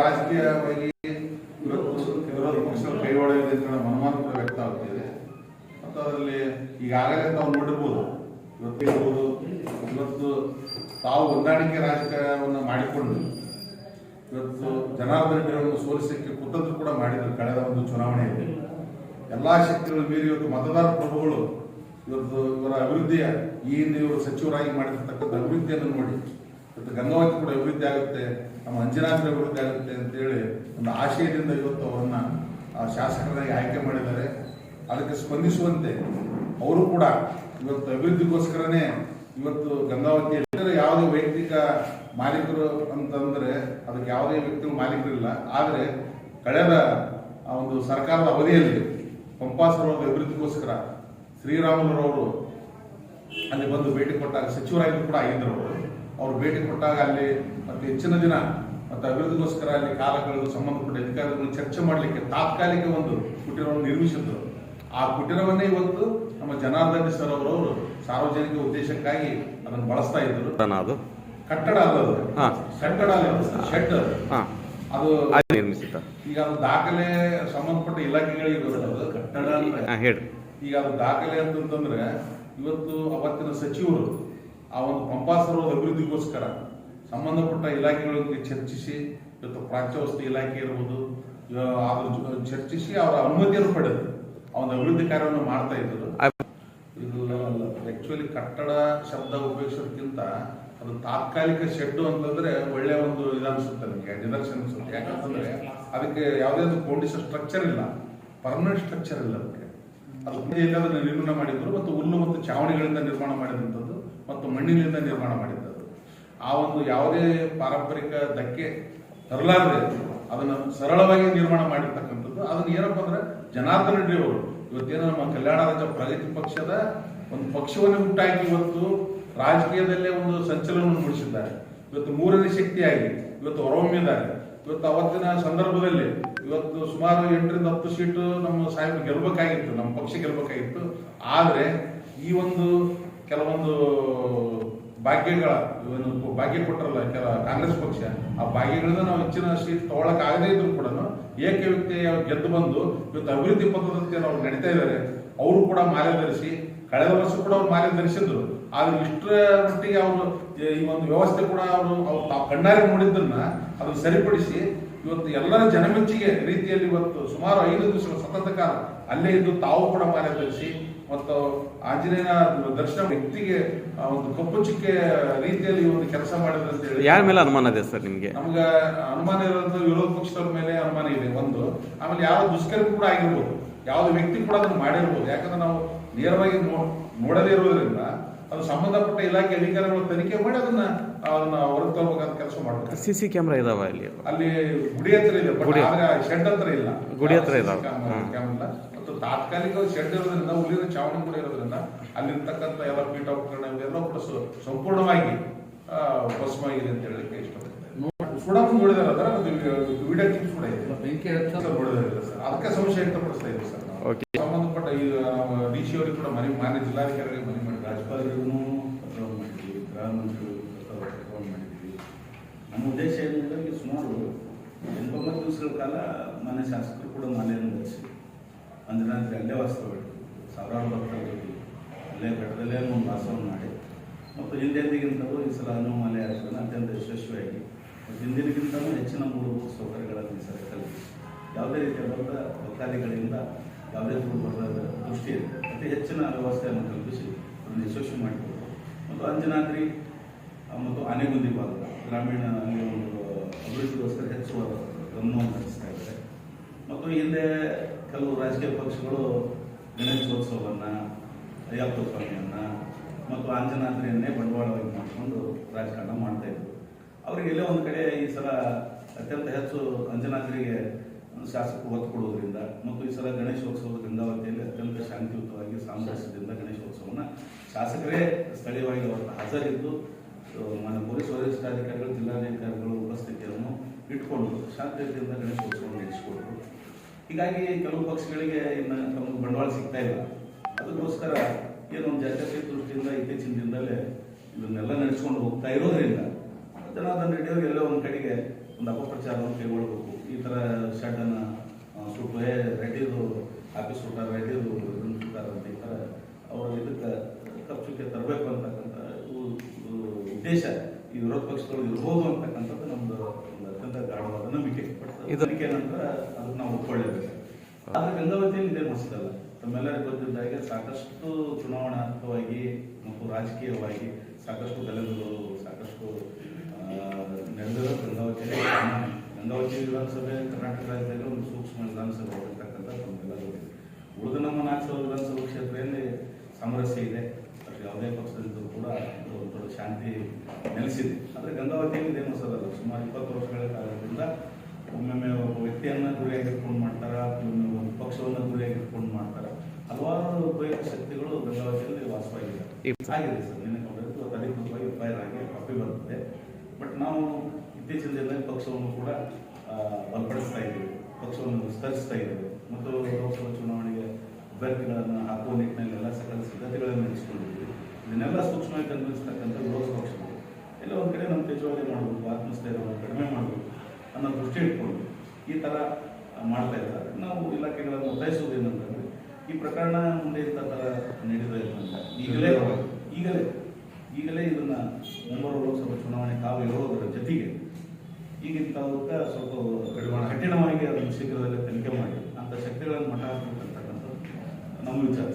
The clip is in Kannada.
ರಾಜಕೀಯವಾಗಿ ವಿರೋಧ ಪಕ್ಷದ ಕೈಗೊಳ್ಳಲಿದೆ ಅಂತ ಅನುಮಾನ ಕೂಡ ವ್ಯಕ್ತ ಆಗ್ತಿದೆ. ಮತ್ತು ಅದರಲ್ಲಿ ಈಗಾಗಲೇ ತಾವು ನೋಡಿರ್ಬೋದು ಇವತ್ತು ಇರ್ಬೋದು. ಇವತ್ತು ತಾವು ಹೊಂದಾಣಿಕೆ ರಾಜಕಾರಣವನ್ನು ಮಾಡಿಕೊಂಡು ಇವತ್ತು ಜನಾರ್ದನ ರೆಡ್ಡಿಯವರನ್ನು ಸೋಲಿಸಲಿಕ್ಕೆ ಕುತಂತ್ರ ಕೂಡ ಮಾಡಿದ್ರು ಕಳೆದ ಒಂದು ಚುನಾವಣೆಯಲ್ಲಿ. ಎಲ್ಲಾ ಶಕ್ತಿಗಳು ಮೀರಿ ಇವತ್ತು ಮತದಾರ ಪ್ರಭುಗಳು ಇವತ್ತು ಇವರ ಅಭಿವೃದ್ಧಿಯ ಈ ಇವರು ಸಚಿವರಾಗಿ ಮಾಡಿರ್ತಕ್ಕಂಥ ಅಭಿವೃದ್ಧಿಯನ್ನು ನೋಡಿ ಇವತ್ತು ಗಂಗಾವತಿ ಕೂಡ ಅಭಿವೃದ್ಧಿ ಆಗುತ್ತೆ, ನಮ್ಮ ಅಂಜನಾದ್ರಿ ಅಭಿವೃದ್ಧಿ ಆಗುತ್ತೆ ಅಂತೇಳಿ ಒಂದು ಆಶಯದಿಂದ ಇವತ್ತು ಅವರನ್ನ, ಆ ಶಾಸಕರಾಗಿ ಆಯ್ಕೆ ಮಾಡಿದ್ದಾರೆ. ಅದಕ್ಕೆ ಸ್ಪಂದಿಸುವಂತೆ ಅವರು ಕೂಡ ಇವತ್ತು ಅಭಿವೃದ್ಧಿಗೋಸ್ಕರನೇ ಇವತ್ತು ಗಂಗಾವತಿ ಯಾವುದೇ ವೈಯಕ್ತಿಕ ಮಾಲೀಕರು ಅಂತಂದ್ರೆ ಅದಕ್ಕೆ ಯಾವುದೇ ವ್ಯಕ್ತಿ ಮಾಲೀಕರಿಲ್ಲ. ಆದರೆ ಕಳೆದ ಒಂದು ಸರ್ಕಾರದ ಅವಧಿಯಲ್ಲಿ ಪಂಪಾ ಸರೋವರದ ಅಭಿವೃದ್ಧಿಗೋಸ್ಕರ ಶ್ರೀರಾಮುಲುರವರು ಅಲ್ಲಿ ಬಂದು ಭೇಟಿ ಕೊಟ್ಟಾಗ ಸಚಿವರಾಗಿ ಕೂಡ ಆಗಿದ್ದರು ಅವರು ಅವ್ರು ಭೇಟಿ ಕೊಟ್ಟಾಗ ಅಲ್ಲಿ ಮತ್ತೆ ಹೆಚ್ಚಿನ ದಿನ ಮತ್ತೆ ಅಭಿವೃದ್ಧಿಗೋಸ್ಕರ ಅಲ್ಲಿ ಕಾಲ ಕಳೆದು ಸಂಬಂಧಪಟ್ಟ ಅಧಿಕಾರಿಗಳನ್ನು ಚರ್ಚೆ ಮಾಡಲಿಕ್ಕೆ ತಾತ್ಕಾಲಿಕ ಒಂದು ಕುಟೀರವನ್ನು ನಿರ್ಮಿಸಿದ್ರು. ಆ ಕುಟೀರವನ್ನೇ ಇವತ್ತು ನಮ್ಮ ಜನಾರ್ದನ್ ಸರ್ ಅವರವರು ಸಾರ್ವಜನಿಕ ಉದ್ದೇಶಕ್ಕಾಗಿ ಅದನ್ನು ಬಳಸ್ತಾ ಇದ್ರು. ಅದು. ಕಟ್ಟಡ ಅಲ್ಲ ಅದು. ಕಟ್ಟಡ ಅಲ್ಲ ಶೆಡ್ ಅದು. ನಿರ್ಮಿಸಿದ ಈಗ ಅದು ದಾಖಲೆ ಸಂಬಂಧಪಟ್ಟ ಇಲಾಖೆಗಳಿಗೆ ಕಟ್ಟಡ ಅಂದ್ರೆ ಹೇಳಿ. ಈಗ ಅದು ದಾಖಲೆ ಅಂತಂತಂದ್ರೆ ಇವತ್ತು ಅವತ್ತಿನ ಸಚಿವರು ಆ ಒಂದು ಸರೋವರದ ಅಭಿವೃದ್ಧಿಗೋಸ್ಕರ ಸಂಬಂಧಪಟ್ಟ ಇಲಾಖೆಗಳೊಂದಿಗೆ ಚರ್ಚಿಸಿ, ಇವತ್ತು ಪ್ರಾಚ್ಯವಸ್ತು ಇಲಾಖೆ ಇರ್ಬೋದು ಅದ್ರ ಚರ್ಚಿಸಿ ಅವರ ಅನುಮತಿಯನ್ನು ಪಡೆದು ಅವನ ಅಭಿವೃದ್ಧಿ ಕಾರ್ಯವನ್ನು ಮಾಡ್ತಾ ಇದ್ರು ಇದು ಆಕ್ಚುಲಿ ಕಟ್ಟಡ ಶಬ್ದ ಉಪಯೋಗಿಸೋದಕ್ಕಿಂತ ಅದು ತಾತ್ಕಾಲಿಕ ಶೆಡ್ ಅಂತಂದ್ರೆ ಒಳ್ಳೆ ಒಂದು ಇದನ್ಸುತ್ತೆ ನಿಮಗೆ, ನಿದರ್ಶನ ಅನಿಸುತ್ತೆ. ಯಾಕಂತಂದ್ರೆ ಅದಕ್ಕೆ ಯಾವುದೇ ಒಂದು ಫೌಂಡೇಶನ್ ಸ್ಟ್ರಕ್ಚರ್ ಇಲ್ಲ. ಪರ್ಮನೆಂಟ್ ಸ್ಟ್ರಕ್ಚರ್ ಇಲ್ಲ ಅದಕ್ಕೆ. ಅದು ನಿರ್ಮಾಣ ಮಾಡಿದ್ರು, ಮತ್ತು ಹುಲ್ಲು ಮತ್ತು ಚಾವಣಿಗಳಿಂದ ನಿರ್ಮಾಣ ಮಾಡಿದಂಥದ್ದು ಮತ್ತು ಮಣ್ಣಿನಿಂದ ನಿರ್ಮಾಣ ಮಾಡಿದ್ದದು ಆ ಒಂದು ಯಾವುದೇ ಪಾರಂಪರಿಕ ಧಕ್ಕೆ ತರಲಾರದೆ ಅದನ್ನು ಸರಳವಾಗಿ ನಿರ್ಮಾಣ ಮಾಡಿರ್ತಕ್ಕಂಥದ್ದು. ಅದನ್ನ ಏನಪ್ಪ ಅಂದ್ರೆ ಜನಾರ್ದನ ರೆಡ್ಡಿ ಅವರು, ಇವತ್ತೇನು ನಮ್ಮ ಕಲ್ಯಾಣ ರಾಜ್ಯ ಪ್ರಗತಿ ಪಕ್ಷದ ಒಂದು ಪಕ್ಷವನ್ನು ಉಂಟಾಗಿ ಇವತ್ತು ರಾಜಕೀಯದಲ್ಲೇ ಒಂದು ಸಂಚಲನವನ್ನು ಮೂಡಿಸಿದ್ದಾರೆ. ಇವತ್ತು ಮೂರನೇ ಶಕ್ತಿಯಾಗಿ, ಇವತ್ತು ಹೊರಹೊಮ್ಮಿದ್ದಾರೆ. ಇವತ್ತು ಅವತ್ತಿನ ಸಂದರ್ಭದಲ್ಲಿ ಇವತ್ತು ಸುಮಾರು ಎಂಟರಿಂದ ಹತ್ತು ಸೀಟು ನಮ್ಮ ಸಾಹೇಬ್ ಗೆಲ್ಬೇಕಾಗಿತ್ತು, ನಮ್ಮ ಪಕ್ಷ ಗೆಲ್ಬೇಕಾಗಿತ್ತು. ಆದ್ರೆ ಈ ಒಂದು ಕೆಲವೊಂದು ಭಾಗ್ಯಗಳ ಏನು ಭಾಗ್ಯ ಕೊಟ್ಟರಲ್ಲ ಕೆಲ ಕಾಂಗ್ರೆಸ್ ಪಕ್ಷ, ಆ ಭಾಗ್ಯಗಳನ್ನ ನಾವು ಹೆಚ್ಚಿನ ಸೀಟ್ ತಗೊಳಕ್ ಆಗದೇ ಇದ್ರು ಕೂಡ ಏಕ ವ್ಯಕ್ತಿ ಗೆದ್ದು ಬಂದು ಇವತ್ತು ಅಭಿವೃದ್ಧಿ ಪದ್ಧತಿ ಅವ್ರು ನಡೀತಾ ಇದ್ದಾರೆ, ಅವರು ಕೂಡ ಧರಿಸಿ, ಕಳೆದ ವರ್ಷ ಕೂಡ ಅವ್ರು ಮಾಲೆ ಧರಿಸಿದ್ರು, ಆದ್ರೆ ಇಷ್ಟರ ಮಟ್ಟಿಗೆ ಅವರು ಈ ಒಂದು ವ್ಯವಸ್ಥೆ ಕೂಡ ಅವರು, ಅವ್ರು ತಾವು ಕಣ್ಣಾರೆ ನೋಡಿದ್ದನ್ನ ಅದನ್ನು ಸರಿಪಡಿಸಿ ಇವತ್ತು ಎಲ್ಲರ ಜನಮೆಚ್ಚುಗೆ ರೀತಿಯಲ್ಲಿ ಇವತ್ತು ಸುಮಾರು ಐದು ದಿವಸಗಳ ಸತತ ಕಾಲ ಅಲ್ಲೇ ಇದ್ದು ತಾವು ಕೂಡ ಧರಿಸಿ ಮತ್ತು ಆಂಜನೇಯನ ದರ್ಶನ ವ್ಯಕ್ತಿಗೆ ಒಂದು ಕಪ್ಪು ಚುಕ್ಕೆ ರೀತಿಯಲ್ಲಿ ಒಂದು ಕೆಲಸ ಮಾಡಿದ್ರು ಅಂತ ಹೇಳಿ. ಯಾರ ಮೇಲೆ ಅನುಮಾನ ಇದೆ ಸರ್ ನಿಮಗೆ? ನಮ್ಗೆ ಅನುಮಾನ ಇರೋದು ವಿರೋಧ ಪಕ್ಷದವ್ರ ಮೇಲೆ ಅನುಮಾನ ಇದೆ. ಒಂದು ಆಮೇಲೆ ಯಾವ ದುಷ್ಕರ್ಮ ಕೂಡ ಆಗಿರ್ಬೋದು. ಯಾವ್ದು ವ್ಯಕ್ತಿ ಕೂಡ ಅದನ್ನು ಮಾಡಿರ್ಬೋದು. ಯಾಕಂದ್ರೆ ನಾವು ನೇರವಾಗಿ ನೋಡದೇ ಇರೋದ್ರಿಂದ ಅದು ಸಂಬಂಧಪಟ್ಟ ಇಲಾಖೆ ಅಧಿಕಾರಿಗಳು ತನಿಖೆ ಮಾಡಿ ಅದನ್ನ ಅದನ್ನ ಹೊರಗೆ ತಗೋಬೇಕಂತ ಕೆಲಸ ಮಾಡ್ತಾರೆ. ಸಿ ಸಿ ಕ್ಯಾಮ್ರಾ ಇದಾವ ಅಲ್ಲಿ ಅಲ್ಲಿ ಗುಡಿ ಹತ್ರ ಇದೆ ಬಟ್ ಗುಡಿ. ಶೆಡ್ ಹತ್ರ ಇಲ್ಲ. ಗುಡಿ ಹತ್ರ ಇದಾವ. ಕ್ಯಾಮ್ರಾ. ಮತ್ತು ತಾತ್ಕಾಲಿಕ ಶೆಡ್ ಇರೋದ್ರಿಂದ ಉಳಿದ ಚಾವಣಿ ಕೂಡ ಇರೋದ್ರಿಂದ ಅಲ್ಲಿರ್ತಕ್ಕಂಥ ಎಲ್ಲ ಪೀಠ ಉಪಕರಣ ಇವೆಲ್ಲ ಕೂಡ ಸಂಪೂರ್ಣವಾಗಿ ಆ, ಭಸ್ಮವಾಗಿದೆ ಅಂತ ಹೇಳಲಿಕ್ಕೆ ಇಷ್ಟಪಡ್ತೇನೆ. ಸುಡಮ್ ನೋಡಿದಾರೆ ಅದರ ವಿಡಿಯೋ ಕ್ಲಿಪ್ಸ್ ಕೂಡ ಇದೆ. ಬೆಂಕಿ ಹಚ್ಚ ನೋಡಿದಾರೆ ಸರ್ ಅದಕ್ಕೆ ಸಂಶಯ ವ್ಯಕ್ತಪಡಿಸ್ತಾ ಇದ್ದೀವಿ ಸರ್ ನಾವು. ಓಕೆ ಸಂಬಂಧಪಟ್ಟ ಈ ನಾವು ಡಿ ಸಿ ಅವರಿಗೆ ಕೂಡ ಮನೆ ಮಾನ್ಯ ಜಿಲ್ಲಾಧಿಕಾರಿಗೆ ಮನೆ ಮಾಡಿ ರಾಜ್ಯಪಾಲರಿಗೂ ಪತ್ರವನ್ನು ಮಾಡಿದ್ದೀವಿ ಗೃಹ ಮಂತ್ರಿಗಳು ಪತ್ರವನ್ನು ಮಾಡಿದ್ದೀವಿ ನಮ್ಮ ಉದ್ದೇಶ ಏನೆಂದರೆ ಈಗ ಸುಮಾರು ಎಂಟೊಂಬತ್ತು ದಿವಸಗಳ ಕಾಲ ಮನೆ ಶಾಸಕರು ಕೂಡ ಮನೆಯನ್ನು ಧರಿಸಿ ಅಂಜನಾದ್ರಿ ಅಲ್ಲೇ ವಾಸ್ತವ್ಯ ಸಾವಿರಾರು ಭಕ್ತರು ಅಲ್ಲೇ ಬೆಟ್ಟದಲ್ಲೇ ಒಂದು ವಾಸವನ್ನು ಮಾಡಿ. ಮತ್ತು ಹಿಂದೆಂದಿಗಿಂತಲೂ ಈ ಸಲ ಅನುಮಾಲೆ ಆಚರಣೆ ಅತ್ಯಂತ ಯಶಸ್ವಿಯಾಗಿ ಹಿಂದಿನಗಿಂತಲೂ ಹೆಚ್ಚಿನ ಮೂಲಭೂತ ಸೌಕರ್ಯಗಳನ್ನು ಈ ಸಲ ಕಲ್ಪಿಸಿ. ಯಾವುದೇ ರೀತಿಯಾದಂಥ ಭಕ್ತಾದಿಗಳಿಂದ ಯಾವುದೇ ದುರ್ಬಲದ ದೃಷ್ಟಿಯಲ್ಲಿ ಅತಿ ಹೆಚ್ಚಿನ ವ್ಯವಸ್ಥೆಯನ್ನು ಕಲ್ಪಿಸಿ, ಅದನ್ನು ಯಶಸ್ವಿ ಮಾಡಿಕೊಟ್ಟು ಮತ್ತು ಅಂಜನಾದ್ರಿ ಮತ್ತು ಆನೆಗುಂದಿ ಭಾಗದ ಗ್ರಾಮೀಣ ಅಭಿವೃದ್ಧಿಗೋಸ್ಕರ ಹೆಚ್ಚು ಗಮನವನ್ನು ಹರಿಸ್ತಾ ಇದ್ದಾರೆ. ಮತ್ತು ಹಿಂದೆ ಕೆಲವು ರಾಜಕೀಯ ಪಕ್ಷಗಳು ಗಣೇಶೋತ್ಸವವನ್ನು ಅಯ್ಯಪ್ಪ ಸ್ವಾಮಿಯನ್ನು ಮತ್ತು ಆಂಜನಾದ್ರಿಯನ್ನೇ ಬಂಡವಾಳವಾಗಿ ಮಾಡಿಕೊಂಡು ರಾಜಕಾರಣ ಮಾಡ್ತಾ ಇದ್ರು. ಅವರಿಗೆ ಎಲ್ಲೇ ಒಂದು ಕಡೆ ಈ ಸಲ ಅತ್ಯಂತ ಹೆಚ್ಚು ಅಂಜನಾದ್ರಿಗೆ ಶಾಸಕರು ಒತ್ತು ಕೊಡುವುದರಿಂದ ಮತ್ತು ಈ ಸಲ ಗಣೇಶೋತ್ಸವದ ಗಂಗಾವತಿಯಲ್ಲಿ ಅತ್ಯಂತ ಶಾಂತಿಯುತವಾಗಿ ಸಾಮರಸ್ಯದಿಂದ ಗಣೇಶೋತ್ಸವನ ಶಾಸಕರೇ ಸ್ಥಳೀಯವಾಗಿ ಅವರನ್ನು ಹಾಜರಿದ್ದು ಮಾನ್ಯ ಪೊಲೀಸ್ ವರಿಷ್ಠಾಧಿಕಾರಿಗಳು, ಜಿಲ್ಲಾಧಿಕಾರಿಗಳು, ಉಪಸ್ಥಿತಿಯನ್ನು ಇಟ್ಕೊಂಡು ಶಾಂತಿಯುತದಿಂದ ಗಣೇಶೋತ್ಸವವನ್ನು ನಡೆಸಿಕೊಟ್ರು. ಹೀಗಾಗಿ ಕೆಲವು ಪಕ್ಷಗಳಿಗೆ ಇನ್ನು ತಮಗೆ ಬಂಡವಾಳ ಸಿಗ್ತಾ ಇಲ್ಲ. ಅದಕ್ಕೋಸ್ಕರ ಏನೋ ಒಂದು ಜಾತ್ಯತೀತ ದೃಷ್ಟಿಯಿಂದ, ಇತ್ತೀಚಿನ ದಿನದಲ್ಲೇ ಇದನ್ನೆಲ್ಲ ನಡೆಸ್ಕೊಂಡು ಹೋಗ್ತಾ ಇರೋದ್ರಿಂದ ಜನಾರ್ದನ್ ರೆಡ್ಡಿಯವರು ಎಲ್ಲೋ ಒಂದು ಕಡೆಗೆ ಒಂದು ಅಪಪ್ರಚಾರವನ್ನು ಕೈಗೊಳ್ಬೇಕು ಈ ಥರ ಶೆಡ್ಡನ್ನು ಸುಟ್ಟು, ಹೇ, ರೆಡ್ಡಿದು ಆಫೀಸ್ ಸುಟ್ಟಾರ, ರೆಡ್ಡಿದು ಇದನ್ನು ಸುಟ್ಟಾರ ಅಂತ ಈ ಥರ ಅವರು ಇದಕ್ಕೆ ಖರ್ಚುಕ್ಕೆ ತರಬೇಕು ಅಂತಕ್ಕಂಥ ಉದ್ದೇಶ ಈ ವಿರೋಧ ಪಕ್ಷಗಳು ಇರಬಹುದು ಅಂತಕ್ಕಂಥದ್ದು ನಮ್ದು ಒಂದು ಅತ್ಯಂತ ಗಾಢವಾದ ನಂಬಿಕೆ. ಇದಕ್ಕೆ ನಂತರ ಅದಕ್ಕೆ ನಾವು ಒಪ್ಕೊಳ್ಳೇಬೇಕು. ಆದ್ರೆ ಗಂಗಾವತಿಯಲ್ಲಿ ಇದೇ ಮಾಡಿಸಿದಲ್ಲ ತಮ್ಮೆಲ್ಲರಿಗೂ ಗೊತ್ತಿದ್ದಾಗೆ ಸಾಕಷ್ಟು ಚುನಾವಣಾತ್ಮಕವಾಗಿ ಮತ್ತು ರಾಜಕೀಯವಾಗಿ ಸಾಕಷ್ಟು ಗಲಭೆಗಳು ಸಾಕಷ್ಟು ನಡೆದಿರೋ ಗಂಗಾವತಿಯಲ್ಲಿ. ಗಂಗಾವತಿ ವಿಧಾನಸಭೆ ಕರ್ನಾಟಕ ರಾಜ್ಯದಲ್ಲಿ ಒಂದು ಸೂಕ್ಷ್ಮ ವಿಧಾನಸಭೆ ಆಗಿರ್ತಕ್ಕಂಥ ತಮ್ಮೆಲ್ಲ ಶಾಂತಿ ನೆಲೆಸಿದೆ. ಆದರೆ ಗಂಗಾವತಿಯಲ್ಲಿ ಇದೇ ಮಸದಲ್ಲ ಸುಮಾರು ಇಪ್ಪತ್ತು ವರ್ಷಗಳ ಕಾಲದಿಂದ ಒಮ್ಮೊಮ್ಮೆ ಒಬ್ಬ ವ್ಯಕ್ತಿಯನ್ನು ಗುರಿಯಾಗಿಟ್ಕೊಂಡು ಮಾಡ್ತಾರೆ? ಒಂದು ಪಕ್ಷವನ್ನು ಗುರಿಯಾಗಿಟ್ಕೊಂಡು ಮಾಡ್ತಾರೆ? ಹಲವಾರು ಉಪಯೋಗ ಶಕ್ತಿಗಳು ಗಂಗಾವತಿಯಲ್ಲಿ ವಾಸವಾಗಿದೆ ಆಗಿದೆ ಸರ್. ನಿನ್ನೆ ಕಂಡಿದ್ದು ಅಧಿಕೃತವಾಗಿ ಫೈರ್ ಆಗಿ ಕಾಪಿ ಬರ್ತದೆ ಬಟ್ ನಾವು ಇತ್ತೀಚಿನ ದಿನದಲ್ಲಿ ಪಕ್ಷವನ್ನು ಕೂಡ ಬಲಪಡಿಸ್ತಾ ಇದ್ದೀವಿ. ಪಕ್ಷವನ್ನು ವಿಸ್ತರಿಸ್ತಾ ಇದ್ದೇವೆ. ಮತ್ತು ಲೋಕಸಭಾ ಚುನಾವಣೆಗೆ ಅಭ್ಯರ್ಥಿಗಳನ್ನು ಹಾಕುವ ನಿಟ್ಟಿನಲ್ಲಿ ಎಲ್ಲ ಸಕಲ ಸಿದ್ಧತೆಗಳನ್ನು ನಡೆಸಿಕೊಂಡಿದ್ದೀವಿ. ಇದನ್ನೆಲ್ಲ ಸೂಕ್ಷ್ಮವಾಗಿ ಗಮನಿಸ್ತಕ್ಕಂಥ ಗೃಹ ಪಕ್ಷಗಳು ಎಲ್ಲ ಒಂದು ಕಡೆ ನಮ್ಮ ತೇಜವಾದಿ ಮಾಡಬೇಕು ಆತ್ಮಸ್ಥೈರ್ಯವನ್ನು ಕಡಿಮೆ ಮಾಡಬೇಕು ಅನ್ನೋ ದೃಷ್ಟಿ ಇಟ್ಕೊಂಡು ಈ ಥರ ಮಾಡ್ತಾ ಇದ್ದಾರೆ. ನಾವು ಇಲಾಖೆಗಳನ್ನು ಒತ್ತಾಯಿಸುವುದೇನಂತಂದ್ರೆ ಈ ಪ್ರಕರಣ ಮುಂದೆ ಇಂಥ ಥರ ಅಂತ ಈಗಲೇ ಈಗಲೇ ಈಗಲೇ ಇದನ್ನು ಮುಂಬರುವ ಲೋಕಸಭಾ ಚುನಾವಣೆ ಕಾವು ಇರೋದರ ಜೊತೆಗೆ ಈಗಿಂತವಕ್ಕ ಸ್ವಲ್ಪ ಕಡಿಮೆ ಕಠಿಣವಾಗಿ ಅದನ್ನು ಶೀಘ್ರದಲ್ಲೇ ತನಿಖೆ ಮಾಡಿ ಅಂಥ ಶಕ್ತಿಗಳನ್ನು ಮಠ ಹಾಕಬೇಕಂತಕ್ಕಂಥದ್ದು ನಮ್ಮ ವಿಚಾರ